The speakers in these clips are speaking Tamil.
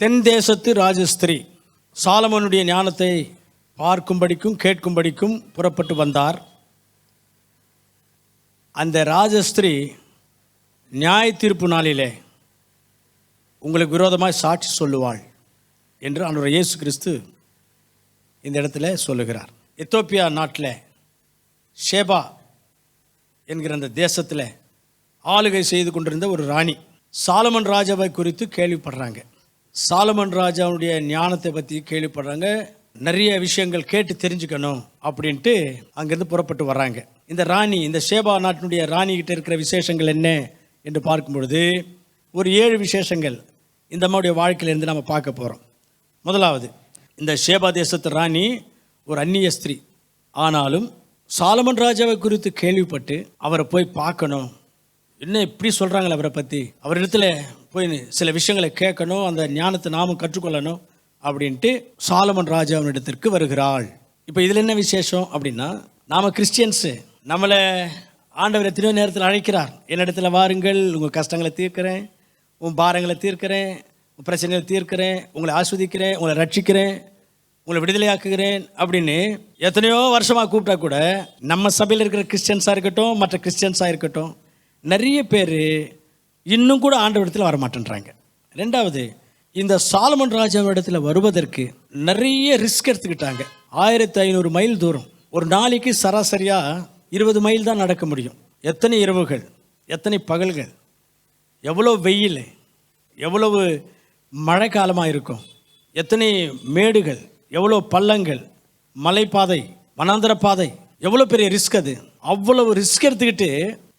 தென் தேசத்து ராஜஸ்திரி சாலமனுடைய ஞானத்தை பார்க்கும்படிக்கும் கேட்கும்படிக்கும் புறப்பட்டு வந்தார். அந்த ராஜஸ்திரி நியாய தீர்ப்பு நாளிலே உங்களுக்கு விரோதமாய் சாட்சி சொல்லுவாள் என்று அன்றைய இயேசு கிறிஸ்து இந்த இடத்துல சொல்லுகிறார். எத்தோப்பியா நாட்டில் ஷேபா என்கிற அந்த தேசத்தில் ஆளுகை செய்து கொண்டிருந்த ஒரு ராணி சாலமன் ராஜாவை குறித்து கேள்விப்படுறாங்க. சாலமன் ராஜாவுடைய ஞானத்தை பற்றி கேள்விப்படுறாங்க. நிறைய விஷயங்கள் கேட்டு தெரிஞ்சுக்கணும் அப்படின்ட்டு அங்கேருந்து புறப்பட்டு வர்றாங்க. இந்த ராணி இந்த ஷேபா நாட்டினுடைய ராணி கிட்ட இருக்கிற விசேஷங்கள் என்ன என்று பார்க்கும் பொழுது ஒரு ஏழு விசேஷங்கள் இந்த அம்மாவுடைய வாழ்க்கையிலேருந்து நம்ம பார்க்க போகிறோம் முதலாவது இந்த ஷேபா தேசத்து ராணி ஒரு அந்நிய ஸ்திரீ. ஆனாலும் சாலமன் ராஜாவை குறித்து கேள்விப்பட்டு அவரை போய் பார்க்கணும் என்ன இப்படி சொல்கிறாங்களே அவரை பற்றி அவரிடத்துல போய் சில விஷயங்களை கேட்கணும் அந்த ஞானத்தை நாமும் கற்றுக்கொள்ளணும் அப்படின்ட்டு சாலமன் ராஜாவினிடத்திற்கு வருகிறாள். இப்போ இதில் என்ன விசேஷம் அப்படின்னா நாம் கிறிஸ்டியன்ஸு நம்மளை ஆண்டவர் எத்தனையோ நேரத்தில் அழைக்கிறார். என்னிடத்துல வாருங்கள் உங்கள் கஷ்டங்களை தீர்க்கிறேன் உன் பாரங்களை தீர்க்கிறேன் உன் பிரச்சனைகளை தீர்க்கிறேன் உங்களை ஆஸ்வதிக்கிறேன் உங்களை ரட்சிக்கிறேன் உங்களை விடுதலையாக்குகிறேன் அப்படின்னு எத்தனையோ வருஷமாக கூப்பிட்டா கூட நம்ம சபையில் இருக்கிற கிறிஸ்டியன்ஸாக இருக்கட்டும் மற்ற கிறிஸ்டியன்ஸாக இருக்கட்டும் நிறைய பேர் இன்னும் கூட ஆண்டவரிடத்தில் வர மாட்டேன்றாங்க ரெண்டாவது இந்த சாலமன் ராஜாவிடத்தில் வருவதற்கு நிறைய ரிஸ்க் எடுத்துக்கிட்டாங்க. ஆயிரத்தி ஐநூறு மைல் தூரம். ஒரு நாளைக்கு சராசரியாக இருபது மைல் தான் நடக்க முடியும். எத்தனை இரவுகள் எத்தனை பகல்கள் எவ்வளோ வெயில் எவ்வளவு மழை காலமாக இருக்கும் எத்தனை மேடுகள் எவ்வளோ பள்ளங்கள் மலைப்பாதை வனாந்தர பாதை எவ்வளோ பெரிய ரிஸ்க் அது. அவ்வளவு ரிஸ்க் எடுத்துக்கிட்டு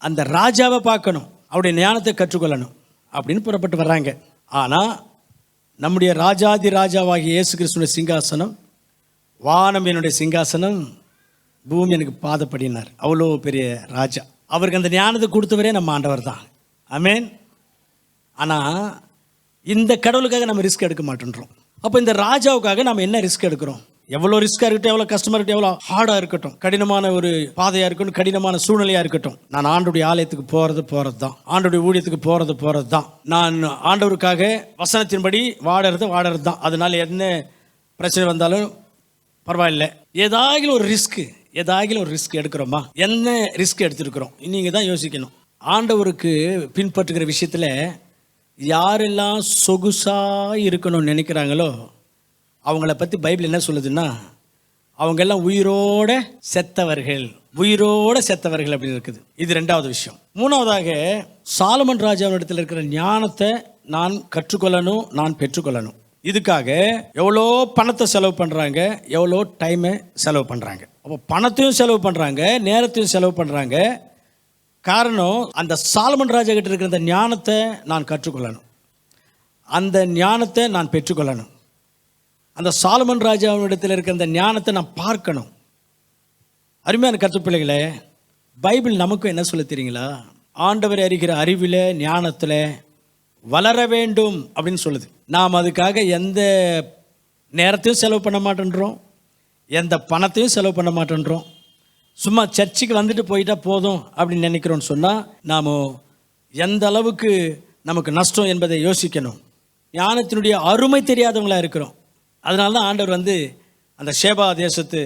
அந்த ராஜாவை பார்க்கணும். அவருடைய ஞானத்தை கற்றுக்கொள்ளணும். அப்படின்னு புறப்பட்டு வர்றாங்க. ஆனால் நம்முடைய ராஜாதி ராஜாவாகிய இயேசு கிறிஸ்துடைய சிங்காசனம் வானம் என்னுடைய சிங்காசனம் பூமி எனக்கு பாதப்படினார். அவ்வளோ பெரிய ராஜா. அவருக்கு அந்த ஞானத்தை கொடுத்தவரே நம்ம ஆண்டவர் தான். அமேன் ஆனால் இந்த கடவுளுக்காக நம்ம ரிஸ்க் எடுக்க மாட்டேன்றோம். அப்போ இந்த ராஜாவுக்காக நம்ம என்ன ரிஸ்க் எடுக்கிறோம்? எவ்வளோ ரிஸ்க்காக இருக்கட்டும் எவ்வளோ கஷ்டமாக இருக்கட்டும் எவ்வளோ ஹார்டாக இருக்கட்டும் கடினமான ஒரு பாதையாக இருக்கட்டும் கடினமான சூழ்நிலையாக இருக்கட்டும் நான் ஆண்டுடைய ஆலயத்துக்கு போகிறது போகிறது தான் ஆண்டுடைய ஊழியத்துக்கு போகிறது போகிறது தான் நான் ஆண்டவருக்காக வசனத்தின்படி வாடுறது வாடுறது தான் அதனால் என்ன பிரச்சனை வந்தாலும் பரவாயில்ல. ஏதாகிலும் ஒரு ரிஸ்க்கு ஏதாகிலும் ஒரு ரிஸ்க் எடுக்கிறோமா? என்ன ரிஸ்க் எடுத்துருக்குறோம்? நீங்கள் தான் யோசிக்கணும். ஆண்டவருக்கு பின்பற்றுகிற விஷயத்தில் யாரெல்லாம் சொகுசாக இருக்கணும்னு நினைக்கிறாங்களோ அவங்கள பற்றி பைபிள் என்ன சொல்லுதுன்னா அவங்க எல்லாம் உயிரோட செத்தவர்கள் உயிரோட செத்தவர்கள் அப்படின்னு இருக்குது. இது ரெண்டாவது விஷயம். மூணாவதாக சாலமன் ராஜாவிடத்தில் இருக்கிற ஞானத்தை நான் கற்றுக்கொள்ளணும் நான் பெற்றுக்கொள்ளணும். இதுக்காக எவ்வளோ பணத்தை செலவு பண்ணுறாங்க எவ்வளோ டைமை செலவு பண்ணுறாங்க அப்போ பணத்தையும் செலவு பண்ணுறாங்க நேரத்தையும் செலவு பண்ணுறாங்க காரணம் அந்த சாலமன் ராஜா கிட்ட இருக்கிற அந்த ஞானத்தை நான் கற்றுக்கொள்ளணும். அந்த ஞானத்தை நான் பெற்றுக்கொள்ளணும். அந்த சாலமன் ராஜாவினிடத்தில் இருக்கிற அந்த ஞானத்தை நான் பார்க்கணும். அருமையான கற்று பிள்ளைகளே பைபிள் நமக்கும் என்ன சொல்ல தெரியுங்களா? ஆண்டவர் அறிகிற அறிவில் ஞானத்தில் வளர வேண்டும் அப்படின்னு சொல்லுது. நாம் அதுக்காக எந்த நேரத்தையும் செலவு பண்ண மாட்டேன்றோம் எந்த பணத்தையும் செலவு பண்ண மாட்டேன்றோம். சும்மா சர்ச்சுக்கு வந்துட்டு போயிட்டா போதும் அப்படின்னு நினைக்கிறோன்னு சொன்னால் நாம் எந்த அளவுக்கு நமக்கு நஷ்டம் என்பதை யோசிக்கணும். ஞானத்தினுடைய அருமை தெரியாதவங்களாக இருக்கிறோம். அதனால தான் ஆண்டவர் வந்து அந்த ஷேபா தேசத்து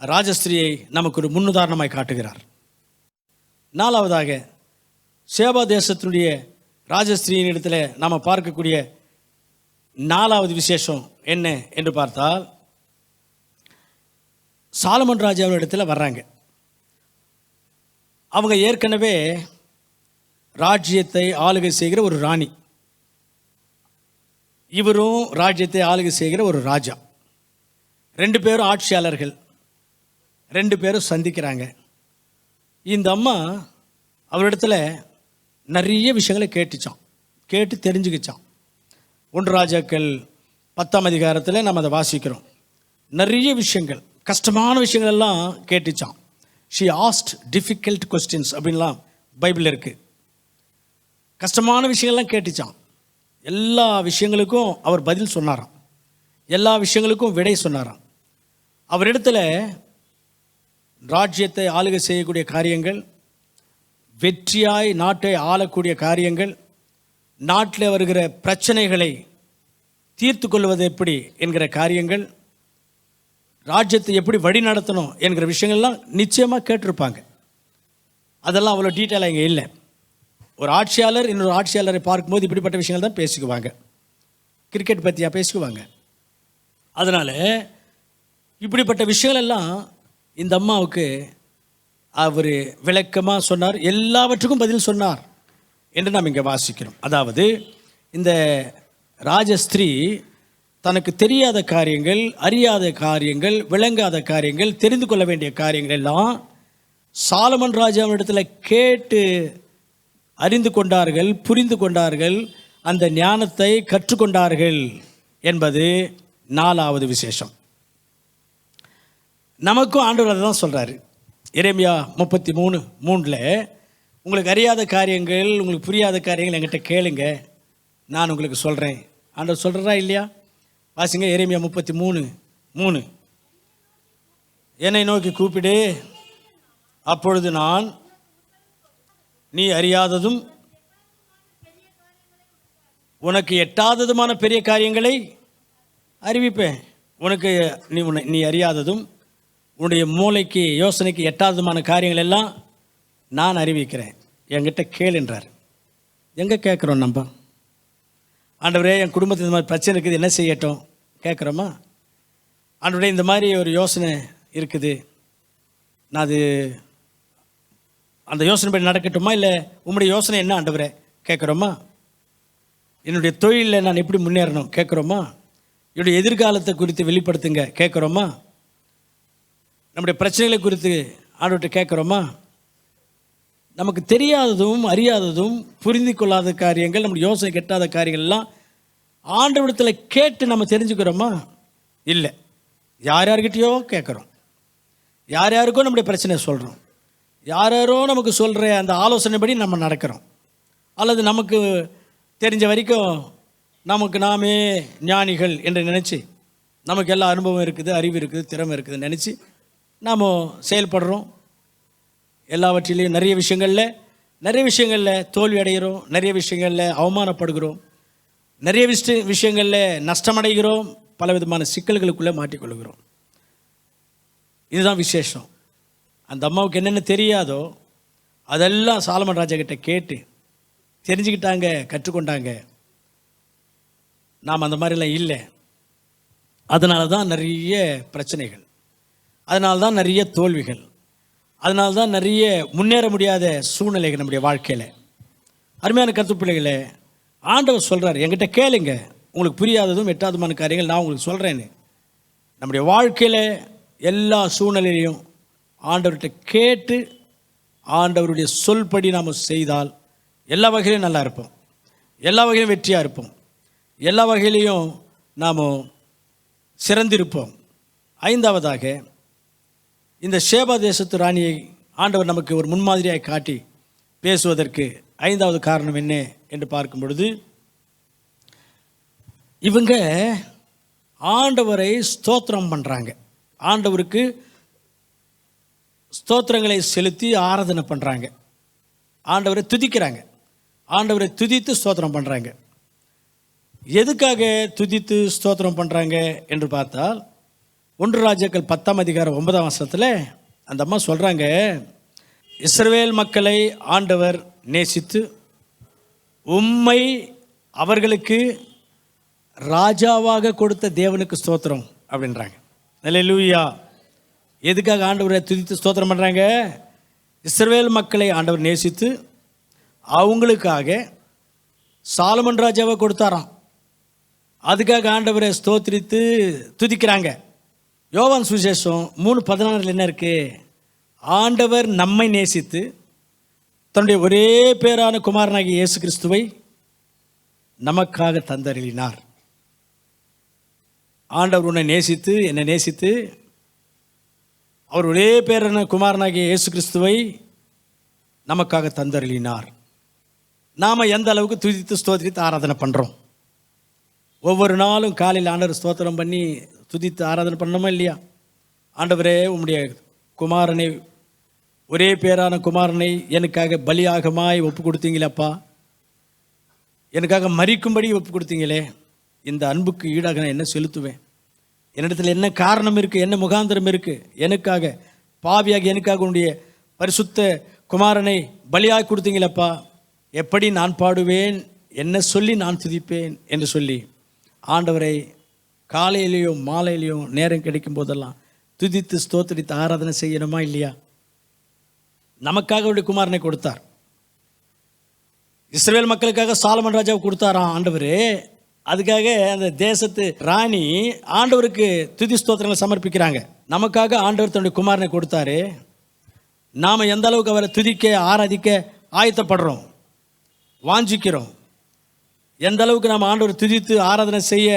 ராஜஸ்திரியை நமக்கு ஒரு முன்னுதாரணமாய் காட்டுகிறார். நாலாவதாக சேபா தேசத்தினுடைய ராஜஸ்திரியின் இடத்துல நாம் பார்க்கக்கூடிய நாலாவது விசேஷம் என்ன என்று பார்த்தால் சாலமன் ராஜாவின் இடத்துல வர்றாங்க. அவங்க ஏற்கனவே ராஜ்யத்தை ஆளுகை செய்கிற ஒரு ராணி. இவரும் ராஜ்யத்தை ஆளுகை செய்கிற ஒரு ராஜா. ரெண்டு பேரும் ஆட்சியாளர்கள். ரெண்டு பேரும் சந்திக்கிறாங்க. இந்த அம்மா அவரிடத்துல நிறைய விஷயங்களை கேட்டுச்சான் கேட்டு தெரிஞ்சுக்கிச்சான் ஒன்று ராஜாக்கள் பத்தாம் அதிகாரத்தில் நம்ம அதை வாசிக்கிறோம். நிறைய விஷயங்கள் கஷ்டமான விஷயங்கள் எல்லாம் கேட்டுச்சான் ஷி ஆஸ்ட் டிஃபிகல்ட் கொஸ்டின்ஸ் அப்படின்லாம் பைபிள் இருக்குது கஷ்டமான விஷயங்கள்லாம் கேட்டுச்சான் எல்லா விஷயங்களுக்கும் அவர் பதில் சொன்னாராம். எல்லா விஷயங்களுக்கும் விடை சொன்னாராம். அவரிடத்துல ராஜ்யத்தை ஆளுகை செய்யக்கூடிய காரியங்கள் வெற்றியாய் நாட்டை ஆளக்கூடிய காரியங்கள் நாட்டில் வருகிற பிரச்சனைகளை தீர்த்து கொள்வது எப்படி என்கிற காரியங்கள் ராஜ்யத்தை எப்படி வழி நடத்தணும் என்கிற விஷயங்கள்லாம் நிச்சயமாக கேட்டிருப்பாங்க. அதெல்லாம் அவ்வளோ டீட்டெயிலாக இங்கே இல்லை. ஒரு ஆட்சியாளர் இன்னொரு ஆட்சியாளரை பார்க்கும்போது இப்படிப்பட்ட விஷயங்கள் தான் பேசிக்குவாங்க. கிரிக்கெட் பற்றியாக பேசிக்குவாங்க. அதனால் இப்படிப்பட்ட விஷயங்கள் எல்லாம் இந்த அம்மாவுக்கு அவர் விளக்கமாக சொன்னார். எல்லாவற்றுக்கும் பதில் சொன்னார் என்று நாம் இங்கே வாசிக்கிறோம். அதாவது இந்த ராஜஸ்திரீ தனக்கு தெரியாத காரியங்கள் அறியாத காரியங்கள் விளங்காத காரியங்கள் தெரிந்து கொள்ள வேண்டிய காரியங்கள் எல்லாம் சாலமன் ராஜாவினிடத்தில் கேட்டு அறிந்து கொண்டார்கள் புரிந்து கொண்டார்கள் அந்த ஞானத்தை கற்றுக்கொண்டார்கள் என்பது நாலாவது விசேஷம். நமக்கும் ஆண்டவர் அதை தான் சொல்கிறாரு இறைமையா முப்பத்தி மூணு மூணில் உங்களுக்கு அறியாத காரியங்கள் உங்களுக்கு புரியாத காரியங்கள் என்கிட்ட கேளுங்க. நான் உங்களுக்கு சொல்கிறேன் ஆண்டவர் சொல்கிறா இல்லையா? வாசிங்க இறைமையா முப்பத்தி மூணு மூணு. என்னை நோக்கி கூப்பிடு. அப்பொழுது நான் நீ அறியாததும் உனக்கு எட்டாததுமான பெரிய காரியங்களை அறிவிப்பேன். உனக்கு நீ உன்னை நீ அறியாததும் உன்னுடைய மூளைக்கு யோசனைக்கு எட்டாததுமான காரியங்கள் எல்லாம் நான் அறிவிக்கிறேன். என்கிட்ட கேளுன்றார் எங்கே கேட்குறோம் நம்ம? ஆண்டவரே என் குடும்பத்தில் இந்த மாதிரி பிரச்சனை இருக்குது என்ன செய்யட்டும்? கேட்குறோமா? ஆண்டவரே இந்த மாதிரி ஒரு யோசனை இருக்குது. நான் அது அந்த யோசனை நடக்கட்டுமா? இல்லை உங்களுடைய யோசனை என்ன ஆண்டவரே? கேட்குறோமா? என்னுடைய தொழிலில் நான் எப்படி முன்னேறணும்? கேட்குறோமா? என்னுடைய எதிர்காலத்தை குறித்து வெளிப்படுத்துங்க. கேட்குறோமா? நம்முடைய பிரச்சனைகளை குறித்து ஆண்டவர்கிட்ட கேட்குறோமா? நமக்கு தெரியாததும் அறியாததும் புரிந்து கொள்ளாத காரியங்கள் நம்முடைய யோசனை கெட்டாத காரியங்கள்லாம் ஆண்டவரிடத்தில் கேட்டு நம்ம தெரிஞ்சுக்கிறோமா? இல்லை. யார் யார்கிட்டயோ கேட்குறோம். யார் யாருக்கோ நம்முடைய பிரச்சனையை சொல்கிறோம் யார் யாரோ நமக்கு சொல்கிற அந்த ஆலோசனைப்படி நம்ம நடக்கிறோம். அல்லது நமக்கு தெரிஞ்ச வரைக்கும் நமக்கு நாமே ஞானிகள் என்று நினச்சி நமக்கு எல்லா அனுபவம் இருக்குது அறிவு இருக்குது திறமை இருக்குதுன்னு நினச்சி நாம் செயல்படுறோம். எல்லாவற்றிலையும் நிறைய விஷயங்களில் நிறைய விஷயங்களில் தோல்வி அடைகிறோம் நிறைய விஷயங்களில் அவமானப்படுகிறோம் நிறைய விஷய விஷயங்களில் நஷ்டமடைகிறோம் பல விதமான சிக்கல்களுக்குள்ளே மாட்டிக்கொள்கிறோம். இதுதான் விசேஷம். அந்த அம்மாவுக்கு என்னென்ன தெரியாதோ அதெல்லாம் சாலமன் ராஜா கிட்ட கேட்டு தெரிஞ்சுக்கிட்டாங்க கற்றுக்கொண்டாங்க. நாம் அந்த மாதிரிலாம் இல்லை. அதனால தான் நிறைய பிரச்சனைகள். அதனால தான் நிறைய தோல்விகள். அதனால தான் நிறைய முன்னேற முடியாத சூழ்நிலைகள் நம்முடைய வாழ்க்கையில். அருமையான கருத்து பிள்ளைகளே ஆண்டவர் சொல்கிறார் என்கிட்ட கேளுங்க. உங்களுக்கு புரியாததும் எட்டாவதுமான காரியங்கள் நான் உங்களுக்கு சொல்கிறேன்னு நம்முடைய வாழ்க்கையில் எல்லா சூழ்நிலையிலையும் ஆண்டவர்கிட்ட கேட்டு ஆண்டவருடைய சொல்படி நாம் செய்தால் எல்லா வகையிலும் நல்லா இருப்போம். எல்லா வகையிலும் வெற்றியாக இருப்போம். எல்லா வகையிலையும் நாம் சிறந்திருப்போம். ஐந்தாவதாக இந்த சேபா தேசத்து ராணியை ஆண்டவர் நமக்கு ஒரு முன்மாதிரியாக காட்டி பேசுவதற்கு ஐந்தாவது காரணம் என்ன என்று பார்க்கும் பொழுது இவங்க ஆண்டவரை ஸ்தோத்திரம் பண்ணுறாங்க ஆண்டவருக்கு ஸ்தோத்திரங்களை செலுத்தி ஆராதனை பண்ணுறாங்க ஆண்டவரை துதிக்கிறாங்க. ஆண்டவரை துதித்து ஸ்தோத்திரம் பண்ணுறாங்க எதுக்காக துதித்து ஸ்தோத்திரம் பண்ணுறாங்க என்று பார்த்தால் ஒன்று ராஜாக்கள் பத்தாம் அதிகாரம் ஒன்பதாம் வருஷத்தில் அந்த அம்மா சொல்கிறாங்க இஸ்ரவேல் மக்களை ஆண்டவர் நேசித்து உம்மை அவர்களுக்கு ராஜாவாக கொடுத்த தேவனுக்கு ஸ்தோத்திரம் அப்படின்றாங்க. லூயா எதுக்காக ஆண்டவரை துதித்து ஸ்தோத்திரம் பண்ணுறாங்க இஸ்ரவேல் மக்களை ஆண்டவர் நேசித்து அவங்களுக்காக சாலமன் ராஜாவை கொடுத்தாராம். அதுக்காக ஆண்டவரை ஸ்தோத்திரித்து துதிக்கிறாங்க. யோவான் சுவிசேஷம் மூணு பதினாறில் என்ன இருக்குது ஆண்டவர் நம்மை நேசித்து தன்னுடைய ஒரே பேரான குமாரனாகிய இயேசு கிறிஸ்துவை நமக்காக தந்தருளினார். ஆண்டவர் உன்னை நேசித்து என்னை நேசித்து அவர் ஒரே பேரான குமாரனாகிய இயேசு கிறிஸ்துவை நமக்காக தந்தருளினார். நாம் எந்த அளவுக்கு துதித்து ஸ்தோத்திரித்து ஆராதனை பண்ணுறோம் ஒவ்வொரு நாளும் காலையில் ஆண்டவர் ஸ்தோத்திரம் பண்ணி துதித்து ஆராதனை பண்ணணுமா இல்லையா? ஆண்டவரே உம்முடைய குமாரனை ஒரே பேரான குமாரனை எனக்காக பலியாகமாய் ஒப்பு கொடுத்தீங்களேப்பா எனக்காக மறிக்கும்படி ஒப்பு கொடுத்தீங்களே. இந்த அன்புக்கு ஈடாக நான் என்ன செலுத்துவேன்? என்னிடத்தில் என்ன காரணம் இருக்குது என்ன முகாந்திரம் இருக்குது எனக்காக பாவியாக எனக்காக உன்னுடைய பரிசுத்த குமாரனை பலியாக கொடுத்தீங்களப்பா. எப்படி நான் பாடுவேன்? என்ன சொல்லி நான் துதிப்பேன்? என்று சொல்லி ஆண்டவரை காலையிலேயோ மாலையிலேயோ நேரம் கிடைக்கும் போதெல்லாம் துதித்து ஸ்தோத்திரித்து ஆராதனை செய்யணுமா இல்லையா? நமக்காக அவருடைய குமாரனை கொடுத்தார். இஸ்ரேல் மக்களுக்காக சாலமன் ராஜாவை கொடுத்தாராம் ஆண்டவர்? அதுக்காக அந்த தேசத்து ராணி ஆண்டவருக்கு துதி ஸ்தோத்திரங்களை சமர்ப்பிக்கிறாங்க. நமக்காக ஆண்டவர் தன்னுடைய குமாரனை கொடுத்தாரு. நாம் எந்த அளவுக்கு அவரை துதிக்க ஆராதிக்க ஆயத்தப்படுறோம் வாஞ்சிக்கிறோம் எந்த அளவுக்கு நாம் ஆண்டவர் துதித்து ஆராதனை செய்ய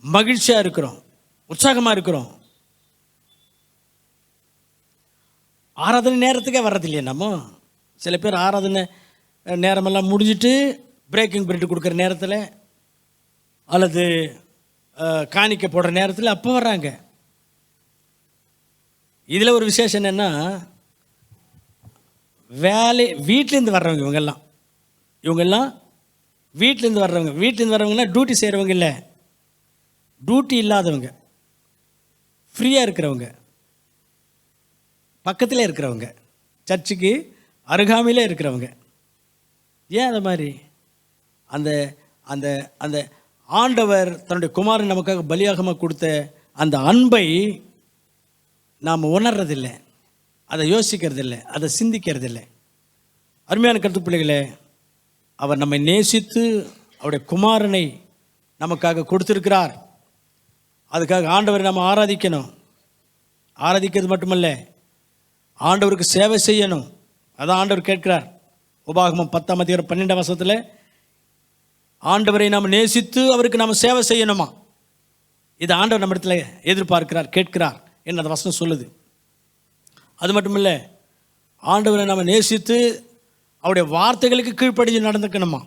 மகிழ்ச்சியாக இருக்கிறோம் உற்சாகமாக இருக்கிறோம். ஆராதனை நேரத்துக்கே வர்றது இல்லையா நம்ம. சில பேர் ஆராதனை நேரமெல்லாம் முடிஞ்சிட்டு பிரேக்கிங் பிரெட் கொடுக்குற நேரத்தில் அல்லது காணிக்க போடுற நேரத்தில் அப்போ வர்றாங்க. இதில் ஒரு விசேஷம் என்னென்னா வேலை வீட்டிலேருந்து வர்றவங்க இவங்கெல்லாம். இவங்கெல்லாம் வீட்டிலேருந்து வர்றவங்க. வீட்டிலேருந்து வர்றவங்கன்னா டியூட்டி செய்கிறவங்க இல்லை. டியூட்டி இல்லாதவங்க. ஃப்ரீயாக இருக்கிறவங்க. பக்கத்தில் இருக்கிறவங்க. சர்ச்சுக்கு அருகாமையிலே இருக்கிறவங்க. ஏன் அந்த மாதிரி? அந்த அந்த அந்த ஆண்டவர் தன்னுடைய குமாரன் நமக்காக பலியாகமாக கொடுத்த அந்த அன்பை நாம் உணர்றதில்லை. அதை யோசிக்கிறதில்லை. அதை சிந்திக்கிறதில்லை. அருமையான கருத்து பிள்ளைகளே அவர் நம்மை நேசித்து அவருடைய குமாரனை நமக்காக கொடுத்துருக்கிறார். அதுக்காக ஆண்டவரை நம்ம ஆராதிக்கணும். ஆராதிக்கிறது மட்டுமல்ல ஆண்டவருக்கு சேவை செய்யணும். அதான் ஆண்டவர் கேட்கிறார். உபாகமம் பத்தாம் அதிகாரம் பன்னெண்டாம் வருஷத்தில் ஆண்டவரை நாம் நேசித்து அவருக்கு நாம் சேவை செய்யணுமா? இது ஆண்டவர் நம்ம இடத்துல எதிர்பார்க்கிறார் கேட்கிறார் என்று அந்த வசனம் சொல்லுது. அது மட்டும் இல்லை ஆண்டவரை நாம் நேசித்து அவருடைய வார்த்தைகளுக்கு கீழ்ப்படிஞ்சு நடந்துக்கணுமா?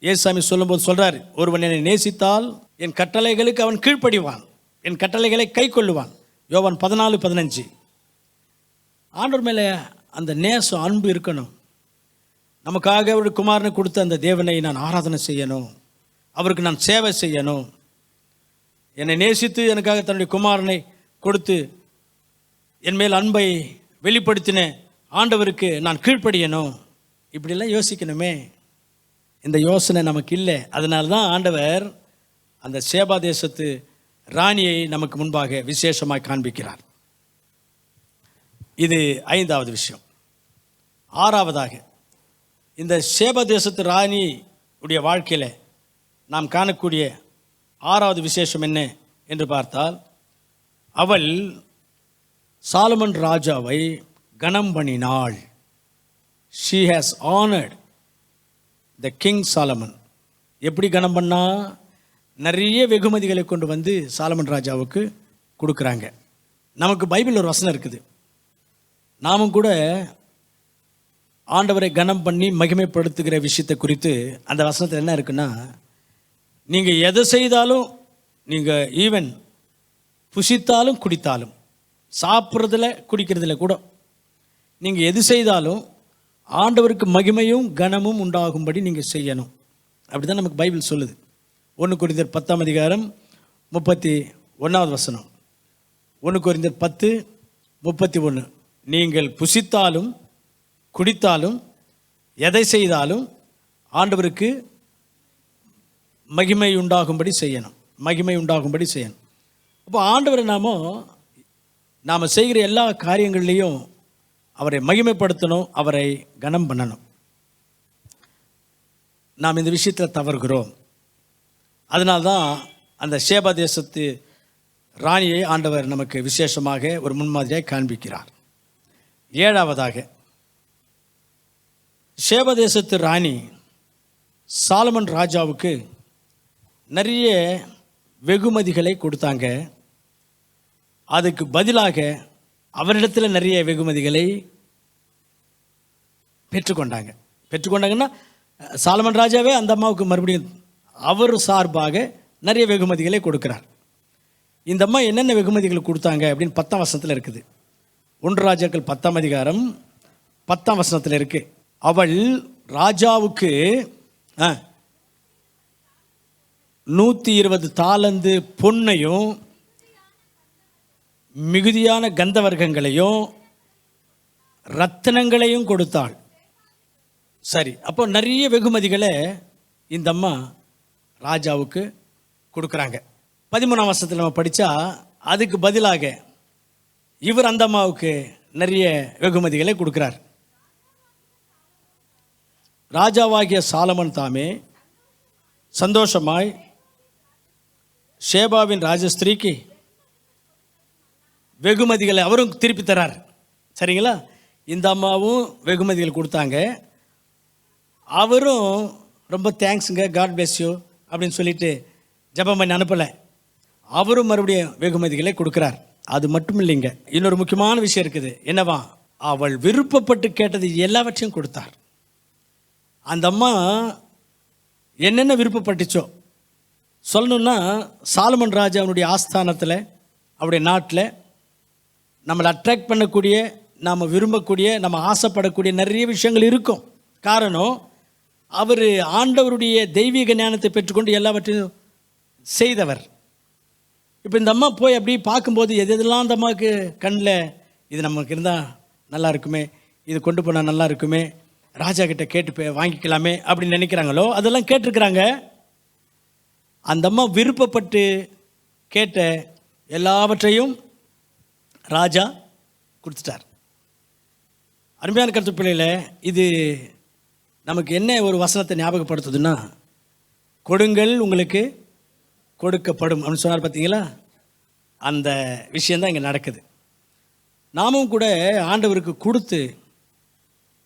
ஏசாமி சொல்லும்போது சொல்கிறார் ஒருவன் என்னை நேசித்தால் என் கட்டளைகளுக்கு அவன் கீழ்ப்படிவான் என் கட்டளைகளை கை கொள்ளுவான். யோவான் பதினாலு பதினஞ்சு. ஆண்டவர் மேலே அந்த நேசம் அன்பு இருக்கணும். நமக்காக ஒரு குமாரனை கொடுத்த அந்த தேவனை நான் ஆராதனை செய்யணும். அவருக்கு நான் சேவை செய்யணும். என்னை நேசித்து எனக்காக தன்னுடைய குமாரனை கொடுத்து என் மேல் அன்பை வெளிப்படுத்தின ஆண்டவருக்கு நான் கீழ்ப்படியணும். இப்படிலாம் யோசிக்கணுமே. இந்த யோசனை நமக்கு இல்லை. அதனால தான் ஆண்டவர் அந்த சேபா தேசத்து ராணியை நமக்கு முன்பாக விசேஷமாக காண்பிக்கிறார். இது ஐந்தாவது விஷயம். ஆறாவதாக இந்த சேப தேசத்து ராணி உடைய வாழ்க்கையில் நாம் காணக்கூடிய ஆறாவது விசேஷம் என்ன என்று பார்த்தால் அவள் சாலமன் ராஜாவை கணம் பண்ணினாள். She has honoured the king Solomon. எப்படி கனம் பண்ணா? நிறைய வெகுமதிகளை கொண்டு வந்து சாலமன் ராஜாவுக்கு கொடுக்குறாங்க. நமக்கு பைபிள் ஒரு வசனம் இருக்குது. நாமும் கூட ஆண்டவரை கனம் பண்ணி மகிமைப்படுத்துகிற விஷயத்தை குறித்து அந்த வசனத்தில் என்ன இருக்குன்னா நீங்கள் எதை செய்தாலும் நீங்கள் ஈவன் புசித்தாலும் குடித்தாலும் சாப்பிட்றதுல குடிக்கிறதுல கூட நீங்கள் எது செய்தாலும் ஆண்டவருக்கு மகிமையும் கனமும் உண்டாகும்படி நீங்கள் செய்யணும். அப்படி தான் நமக்கு பைபிள் சொல்லுது. ஒன்று குறிந்தர் பத்தாம் அதிகாரம் முப்பத்தி ஒன்றாவது வசனம். ஒன்று குறிந்தர் பத்து முப்பத்தி ஒன்று நீங்கள் புசித்தாலும் குடித்தாலும் எதை செய்தாலும் ஆண்டவருக்கு மகிமை உண்டாகும்படி செய்யணும். மகிமை உண்டாகும்படி செய்யணும். அப்போ ஆண்டவரை நாம நாம் செய்கிற எல்லா காரியங்கள்லேயும் அவரை மகிமைப்படுத்தணும் அவரை கனம் பண்ணணும். நாம் இந்த விஷயத்தில் தவறுகிறோம். அதனால்தான் அந்த சேபா தேசத்து ராணியை ஆண்டவர் நமக்கு விசேஷமாக ஒரு முன்மாதிரியாக காண்பிக்கிறார். ஏழாவதாக சேபதேசத்து ராணி சாலமன் ராஜாவுக்கு நிறைய வெகுமதிகளை கொடுத்தாங்க. அதுக்கு பதிலாக அவரிடத்தில் நிறைய வெகுமதிகளை பெற்றுக்கொண்டாங்க. பெற்றுக்கொண்டாங்கன்னா சாலமன் ராஜாவே அந்த அம்மாவுக்கு மறுபடியும் அவர் சார்பாக நிறைய வெகுமதிகளை கொடுக்கிறார். இந்த அம்மா என்னென்ன வெகுமதிகள் கொடுத்தாங்க அப்படின்னு பத்தாம் வசனத்தில் இருக்குது. ஒன்று ராஜாக்கள் பத்தாம் அதிகாரம் பத்தாம் வசனத்தில் இருக்குது அவள் ராஜாவுக்கு ஆ, நூற்றி இருபது தாளந்து பொன்னையும் மிகுதியான கந்தவர்க்கங்களையும் ரத்தனங்களையும் கொடுத்தாள். சரி அப்போ நிறைய வெகுமதிகளை இந்த அம்மா ராஜாவுக்கு கொடுக்குறாங்க. பதிமூணாம் வருஷத்தில் நம்ம படித்தா அதுக்கு பதிலாக இவர் அந்த அம்மாவுக்கு நிறைய வெகுமதிகளை கொடுக்குறார். ராஜாவாகிய சாலமன் தாமே சந்தோஷமாய் ஷேபாவின் ராஜஸ்திரீக்கு வெகுமதிகளை அவரும் திருப்பி தரார். சரிங்களா? இந்த அம்மாவும் வெகுமதிகள் கொடுத்தாங்க. அவரும் ரொம்ப தேங்க்ஸுங்க காட் bless யூ அப்படின்னு சொல்லிட்டு ஜபம் பண்ணி அனுப்பலை. அவரும் மறுபடியும் வெகுமதிகளை கொடுக்குறார். அது மட்டும் இல்லைங்க இன்னொரு முக்கியமான விஷயம் இருக்குது. என்னவா? அவள் விருப்பப்பட்டு கேட்டது எல்லாவற்றையும் கொடுத்தார். அந்த அம்மா என்னென்ன விருப்பப்பட்டுச்சோ. சொல்லணும்னா சாலமன் ராஜா அவனுடைய ஆஸ்தானத்தில் அவருடைய நாட்டில் நம்மளை அட்ராக்ட் பண்ணக்கூடிய நாம் விரும்பக்கூடிய நம்ம ஆசைப்படக்கூடிய நிறைய விஷயங்கள் இருக்கும். காரணம் அவர் ஆண்டவருடைய தெய்வீக ஞானத்தை பெற்றுக்கொண்டு எல்லாவற்றையும் செய்தவர். இப்போ இந்த அம்மா போய் அப்படி பார்க்கும்போது எது எதெல்லாம் அந்த அம்மாவுக்கு கண்ணில் இது நமக்கு இருந்தால் நல்லா இருக்குமே இது கொண்டு போனால் நல்லா இருக்குமே ராஜா கிட்ட கேட்டு போய் வாங்கிக்கலாமே அப்படின்னு நினைக்கிறாங்களோ? அதெல்லாம் கேட்டிருக்கிறாங்க. அந்த அம்மா விருப்பப்பட்டு கேட்ட எல்லாவற்றையும் ராஜா கொடுத்துட்டார். அருமையான கருத்து பிள்ளையில் இது நமக்கு என்ன ஒரு வசனத்தை ஞாபகப்படுத்துதுன்னா கொடுங்கள் உங்களுக்கு கொடுக்கப்படும் அப்படின்னு சொன்னார் பார்த்தீங்களா? அந்த விஷயந்தான் இங்கே நடக்குது. நாமும் கூட ஆண்டவருக்கு கொடுத்து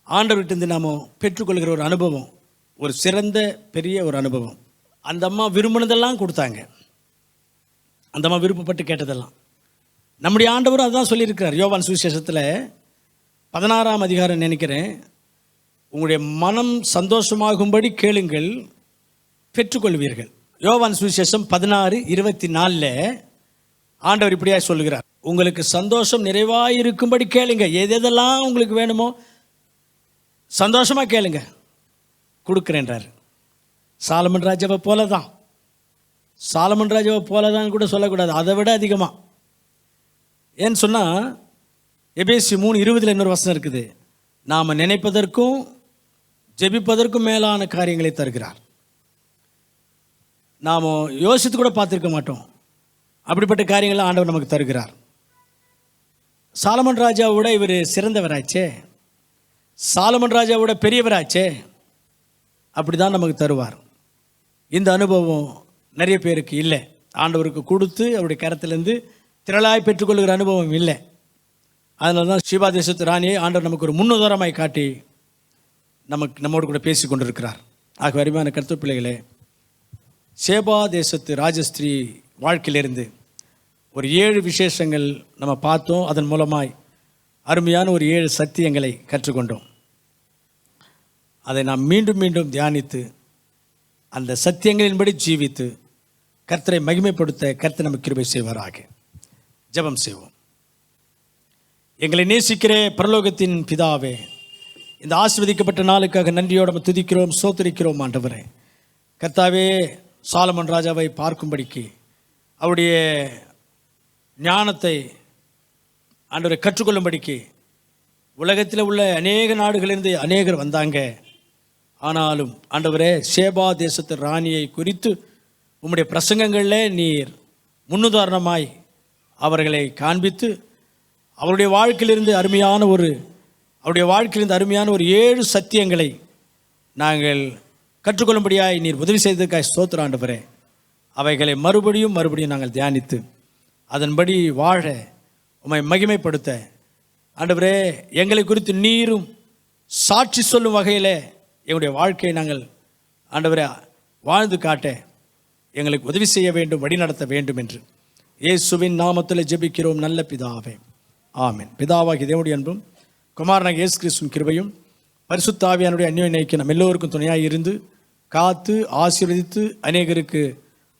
ஆண்டவர்கிட்டருந்து நாம் பெற்றுக்கொள்கிற ஒரு அனுபவம் ஒரு சிறந்த பெரிய ஒரு அனுபவம். அந்த அம்மா விரும்பினதெல்லாம் கொடுத்தாங்க. அந்த அம்மா விருப்பப்பட்டு கேட்டதெல்லாம். நம்முடைய ஆண்டவரும் அதுதான் சொல்லியிருக்கிறார். யோவான் சுவிசேஷத்தில் பதினாறாம் அதிகாரம் நினைக்கிறேன். உங்களுடைய மனம் சந்தோஷமாகும்படி கேளுங்கள் பெற்றுக்கொள்வீர்கள். யோவான் சுவிசேஷம் பதினாறு இருபத்தி நாலில் ஆண்டவர் இப்படியாக சொல்லுகிறார். உங்களுக்கு சந்தோஷம் நிறைவாக இருக்கும்படி கேளுங்க. எதெல்லாம் உங்களுக்கு வேணுமோ சந்தோஷமாக கேளுங்க. கொடுக்குறேன்றார். சாலமன் ராஜாவை போல தான் சாலமன் ராஜாவை போல தான் கூட சொல்லக்கூடாது. அதை விட அதிகமாக ஏன்னு சொன்னால் எபேசி மூணு இருபதில் இன்னொரு வசனம் இருக்குது. நாம் நினைப்பதற்கும் ஜெபிப்பதற்கும் மேலான காரியங்களை தருகிறார். நாம் யோசித்து கூட பார்த்துருக்க மாட்டோம். அப்படிப்பட்ட காரியங்களை ஆண்டவர் நமக்கு தருகிறார். சாலமன் ராஜாவோட இவர் சிறந்தவராச்சே. சாலமன் ராஜாவோட பெரியவராச்சே அப்படி தான் நமக்கு தருவார். இந்த அனுபவம் நிறைய பேருக்கு இல்லை. ஆண்டவருக்கு கொடுத்து அவருடைய கரத்துலேருந்து திரளாய் பெற்றுக்கொள்கிற அனுபவம் இல்லை. அதனால தான் சிவா தேசத்து ராணியை ஆண்டவர் நமக்கு ஒரு முன்னுதாரமாய் காட்டி நமக்கு நம்மோடு கூட பேசி கொண்டிருக்கிறார். ஆக அருமையான கருத்து பிள்ளைகளே சேபா தேசத்து ராஜஸ்திரீ வாழ்க்கையிலிருந்து ஒரு ஏழு விசேஷங்கள் நம்ம பார்த்தோம். அதன் மூலமாய் அருமையான ஒரு ஏழு சத்தியங்களை கற்றுக்கொண்டோம். அதை நாம் மீண்டும் மீண்டும் தியானித்து அந்த சத்தியங்களின்படி ஜீவித்து கர்த்தரை மகிமைப்படுத்த கர்த்தர் நமக்கு கிருபை செய்வாராக. ஜெபம் செய்வோம். எங்களை நேசிக்கிற பரலோகத்தின் பிதாவே இந்த ஆசிர்வதிக்கப்பட்ட நாளுக்காக நன்றியோடு நம்ம துதிக்கிறோம் சோத்தரிக்கிறோம் ஆண்டவரே. கர்த்தாவே சாலமன் ராஜாவை பார்க்கும்படிக்கு அவருடைய ஞானத்தை ஆண்டவரை கற்றுக்கொள்ளும்படிக்கு உலகத்தில் உள்ள அநேக நாடுகளிலிருந்து அநேகர் வந்தாங்க. ஆனாலும் ஆண்டவரே சேபா தேசத்து ராணியை குறித்து உம்முடைய பிரசங்கங்களில் நீர் முன்னுதாரணமாய் அவர்களை காண்பித்து அவருடைய வாழ்க்கையிலிருந்து அருமையான ஒரு அவருடைய வாழ்க்கையிலிருந்து அருமையான ஒரு ஏழு சத்தியங்களை நாங்கள் கற்றுக்கொள்ளும்படியாய் நீர் உதவி செய்ததற்காக ஸ்தோத்திர ஆண்டவரே. அவைகளை மறுபடியும் மறுபடியும் நாங்கள் தியானித்து அதன்படி வாழ உம்மை மகிமைப்படுத்த. ஆண்டவரே எங்களை குறித்து நீரும் சாட்சி சொல்லும் வகையில் எங்களுடைய வாழ்க்கையை நாங்கள் ஆண்டவரே வாழ்ந்து காட்ட எங்களுக்கு உதவி செய்ய வேண்டும் வழிநடத்த வேண்டும் என்று. இயேசுவின் நாமத்தில் ஜெபிக்கிறோம் நல்ல பிதாவே. ஆமேன். பிதாவாகி தேவனுடைய அன்பும் குமாரனாக இயேசு கிறிஸ்துவின் கிருபையும் பரிசுத்தாவியானுடைய அந்நிய நைக்கு நம் எல்லோருக்கும் துணையாக இருந்து காத்து ஆசீர்வதித்து அநேகருக்கு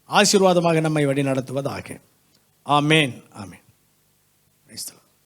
ஆசீர்வாதமாக நம்மை வழி நடத்துவதாக. ஆமேன். ஆமேன்.